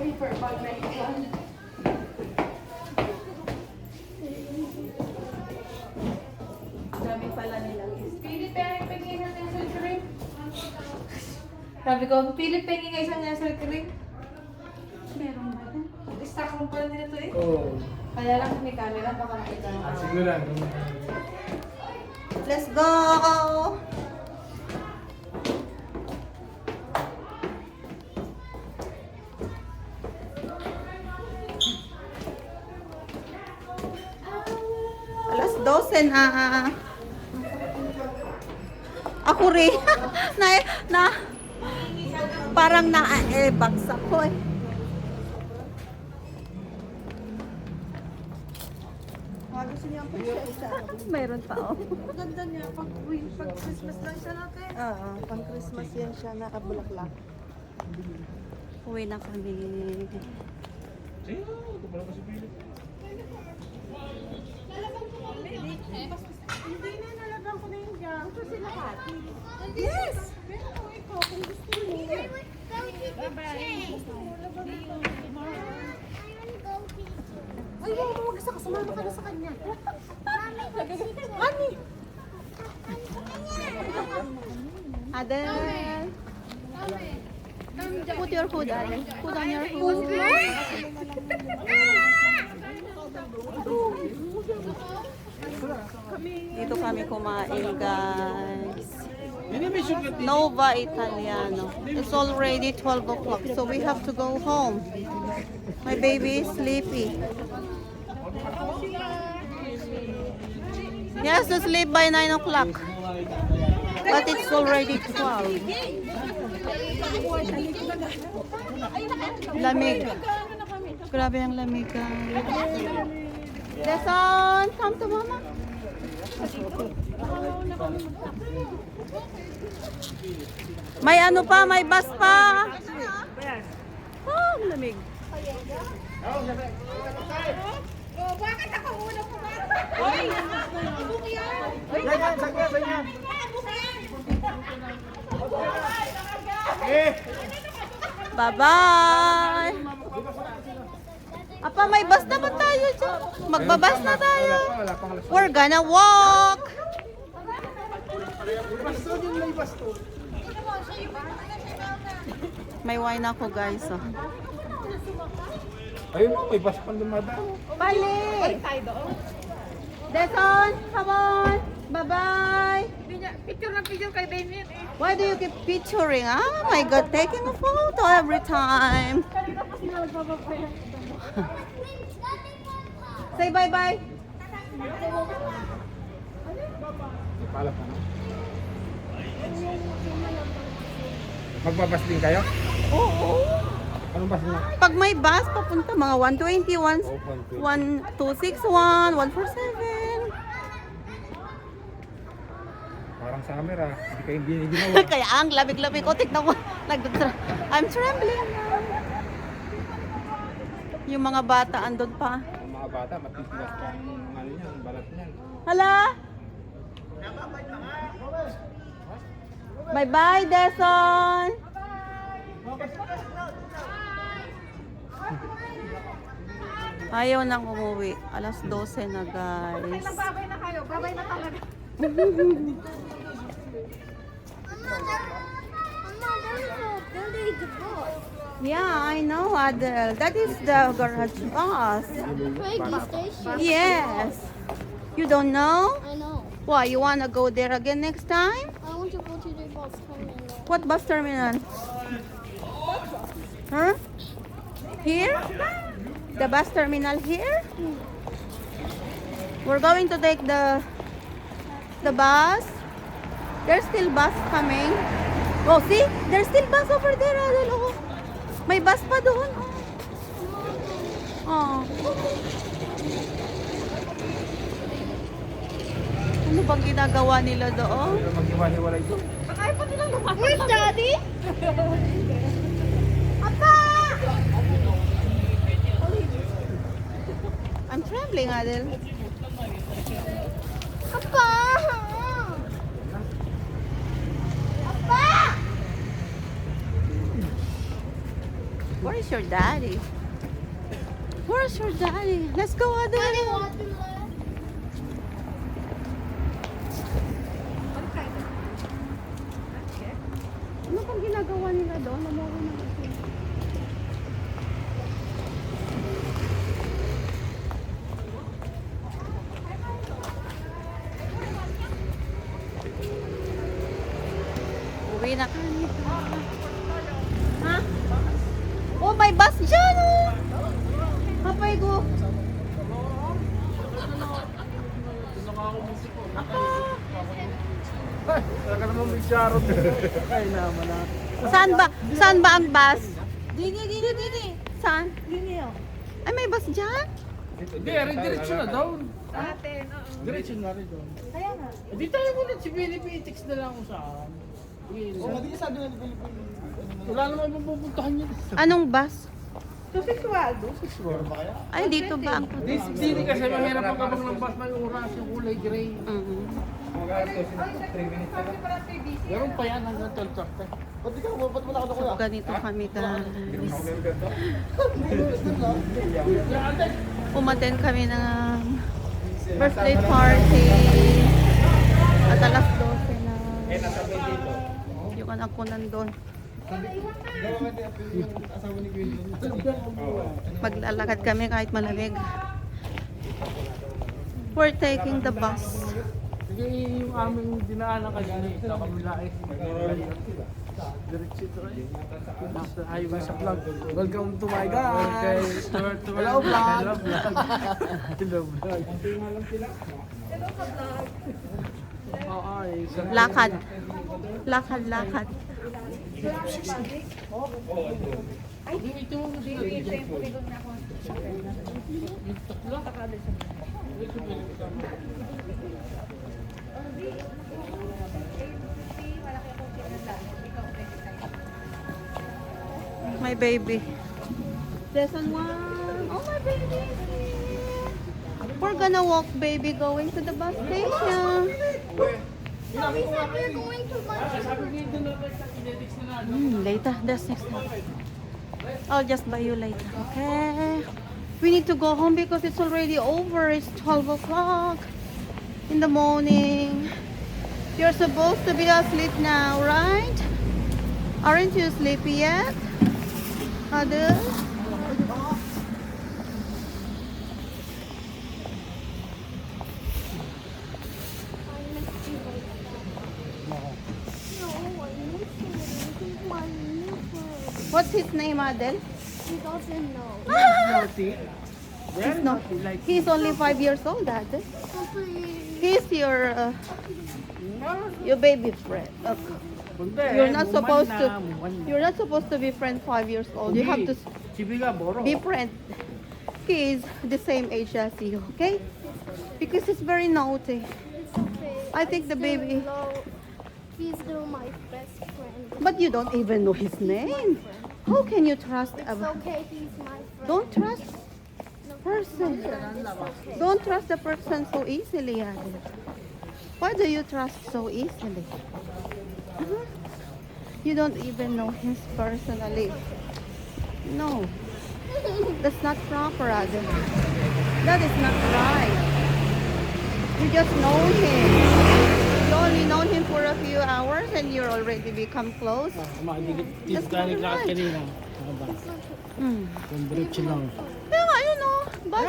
Paper bag na iwan. Dami pala nilang is. Philip, pengen pengen ng nasal cream. Sabi ko, Philip, pengen nga isang nasal cream. Meron ba yan? Stock room pala nila to eh. Oo. Kaya lang may camera, baka makita ng Ah, siguro lang. Let's go! Alas 12 na. Ako rin. na, na, parang na-e-box ako eh. Mayroon pa oh. Ganda niya, pag, pag Christmas lang siya natin. Oo, pang Christmas yan siya, nakabulaklak. Uwi na kami. Ayun, ito pala ko si Philip. Hindi na, nalagyan ko na yung jam. Ito sila hati. Yes! Pero kung ikaw, kung gusto mo. Ay, huwag mo mag-isa ka. Sumama ka na sa kanya. Mami! Adel. Put your hood, Adel. Put on your hood. Dito kami kumain, guys. Nova Italiano. It's already 12 o'clock, so we have to go home. My baby is sleepy. Yes, to sleep by 9 o'clock. But it's already 12. Lamig. Grabe ang lamig, guys. Jason, come to mama. May ano pa, may bus pa. Oh, lamig. Eh! Bye-bye! Apa, may bus naman tayo dyan. Magbabas na tayo. We're gonna walk. May wine ako, guys. Oh. Ayun mo, may bus pang dumadaan. Balik! Deson, come on! Bye-bye! Picture na picture kay Damien eh. Why do you keep picturing? Oh my God, taking a photo every time. Say bye-bye. Pala pa. Magbabas din kayo? Oo. Anong bus na? Pag may bus, papunta mga 121, Oh, 120. 1261, 147. Parang summer ah. Hindi kayo hindi ginawa. Kaya ang lamig-lamig ko. Tignan. Nagdatra- I'm trembling. Yung mga bata andun pa. Ang mga bata, matitigas pa ang ano niyan, ang balat niyan. Hala? Bye-bye, Deson! Ayaw nang umuwi. Alas 12 na, guys. Babay na kayo, babay na talaga. Yeah, I know, Adel. That is the garage bus. Station. Yes. You don't know? I know. Why, you wanna go there again next time? I want to go to the bus terminal. What bus terminal? Huh? Here? The bus terminal here? Hmm. We're going to take the the bus. There's still bus coming. Oh, see? There's still bus over there. Adel. Oh. May bus pa doon. Oh. oh. Ano bang ginagawa nila doon? Maghiwa-hiwalay ito. Where's daddy? I'm trembling, Adel. Where is your daddy? Where's your daddy? Let's go, water left. Ano pang ginagawa nila doon? Umuwi naman sila. Uwi na kami. Ha? Oh, may bus dyan oh! Papay ko. Talaga naman may charot. Ay naman na. Saan ba? Saan ba ang bus? Dini, dini, dini. Saan? Dini oh. Ay, may bus dyan? Hindi, rin diretso na daw. Diretso na rin doon. Kaya nga. Hindi tayo muna si Philippines na lang kung saan. Oo, hindi sabi nga ni Philippines. Wala naman mapupuntahan yun. Anong bus? So, sexualdo. Ay, dito ba ang Di, di kasi mahirap ang kabang ng bus may oras yung kulay gray. Mhm. Meron pa yan hanggang 12 chapter. Ba't di ka, ba't wala ka na kuya? Ganito kami guys. Umaten kami ng birthday party. At alas 12 na. Yung anak ko nandun. Maglalakad kami kahit malamig. We're taking the bus. Sige, yung aming dinaanan kasi sa kabila eh. Diretso ito eh. Basta ayaw sa vlog. Welcome to my guys! Hello vlog! Hello vlog! Hello vlog! Oo, ay. sa- Lakad. Lakad, lakad. Ito mo My baby. Lesson one. Oh, my baby. We're gonna walk, baby, going to the bus station. Mommy said we're going to lunch. Hmm, later. That's next time. I'll just buy you later, okay? We need to go home because it's already over. It's 12 o'clock in the morning. You're supposed to be asleep now, right? Aren't you sleepy yet? Adel? I missed you like that. No, I missed you. This is my new friend. What's his name, Adel? He doesn't know. Naughty. He's not. He's only five years old, Adel. Please. He's your uh, your baby friend. Okay. You're not supposed to. You're not supposed to be friend five years old. You have to s- Sibi nga, be friend. He is the same age as you, okay? Because he's very naughty. I think the baby- He's still my best friend. But you don't even know his name. How can you trust a It's okay. He's my friend. don't trust No, person. Don't trust the person so easily, Adel. Why do you trust so easily? Mhm. You don't even know him personally. No, that's not proper, Adel. That is not right. You just know him. You only know him for a few hours and you're already become close. That's not right. kanina. Bus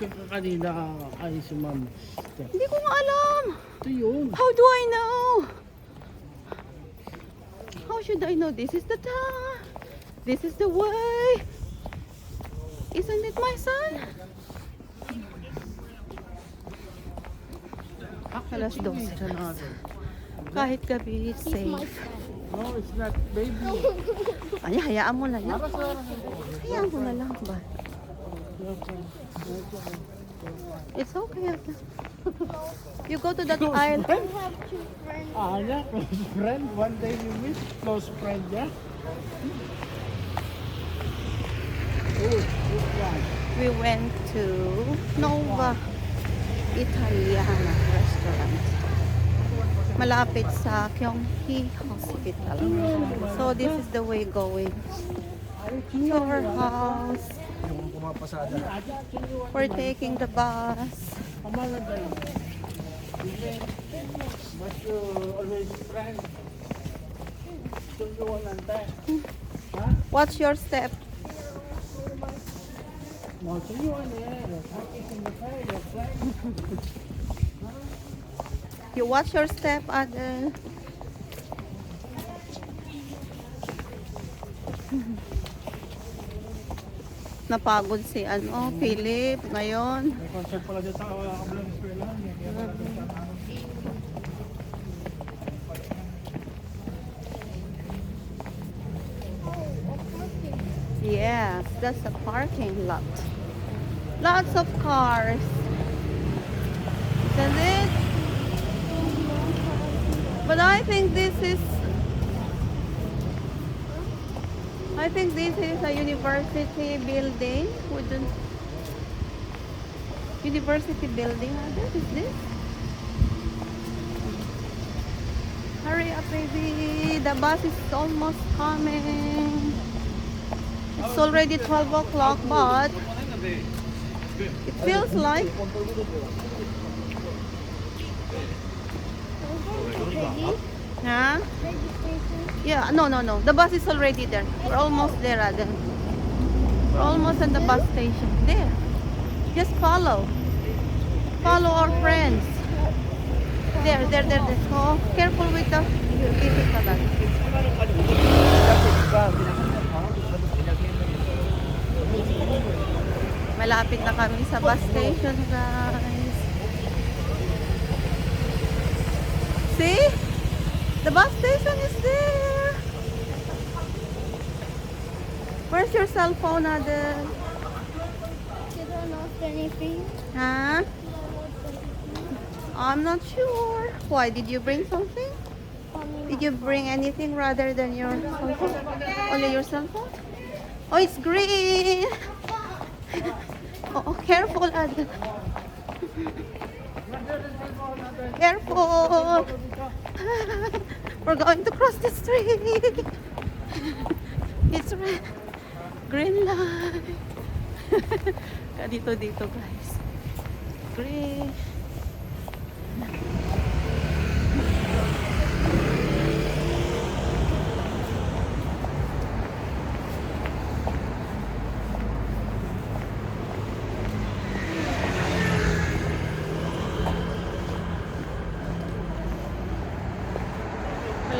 Kaya kanina ay si ma'am. Hindi ko nga alam. Ito yun. How do I know? How should I know this is the time? This is the way. Isn't it my son? Alas 12. Siya natin. Kahit gabi, it's safe. No, it's not baby. Ay, hayaan mo na lang. Hayaan mo na lang ba? It's okay. You go to that aisle. I have two friends. Ah, niya, close friend. One day you miss close friend. Oh, good one. We went to Nova Italiana restaurant. Malapit sa Kyonghi Hospital. So this is the way going. your house. Yung pumapasada. We're taking the bus. Watch your step. You watch your step, Adel. Napagod si ano, Philip ngayon. May concert pala sa kabilang eskwelahan. Yes, that's a parking lot. Lots of cars. Isn't it? But I think this is I think this is a university building. Wouldn't university building? What is this? Hurry up, baby. The bus is almost coming. It's already 12 o'clock, but it feels like? Huh? Yeah, no, no, no. The bus is already there. We're almost there, Adam. We're almost at the bus station. There. Just follow. Follow our friends. There, there, there, there. Oh, careful with the vehicle. Malapit na kami sa bus station, guys. See? The bus station is there. Where's your cell phone, Adel? You don't know anything? Huh? I'm not sure. Why? Did you bring something? Did you bring anything rather than your cell phone? Only your cell phone? Oh, it's green. oh, oh, careful, Adel. Careful. We're going to cross the street. It's red. Green light. dito, dito, guys. Green.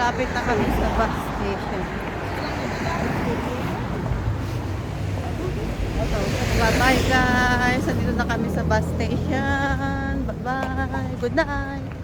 Malapit na kami sa bus station. Bye-bye guys. Nandito na kami sa bus station. Bye-bye. Good night.